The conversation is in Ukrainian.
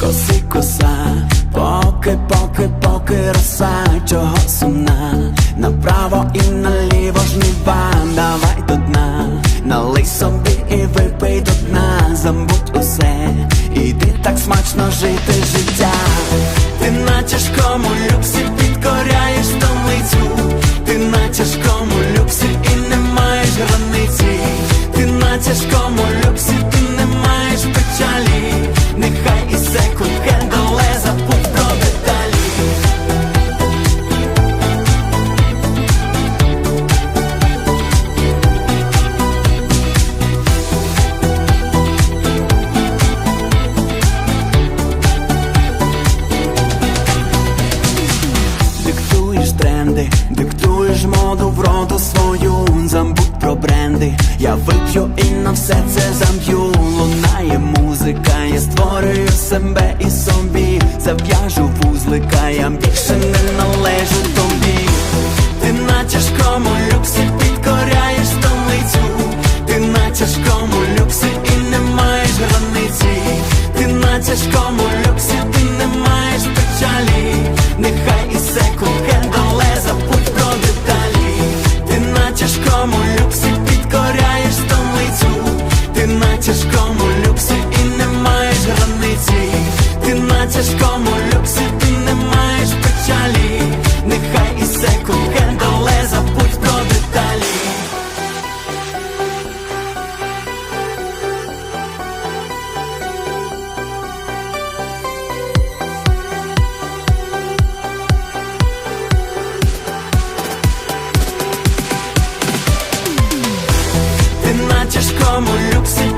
коси коса, поки, поки, поки роса, чого сумна, направо і наліво жнива, давай до дна, налий собі і випий до дна, забудь усе, іди так смачно жити життя, ти наче кому люксі підкоряєш столицю, Диктуєш тренди, диктуєш моду в роду свою, забудь про бренди. Я вип'ю і на все це зам'ю. Лунає музика, я створюю себе і собі. Зав'яжу вузлика, я більше не належу тобі. Ти на тяжкому люксі підкоряєш столицю. Ти на тяжкому На тяжкому люксі, ти не маєш печалі. Нехай і секунд-хенд, але забудь про деталі. Ти на тяжкому люксі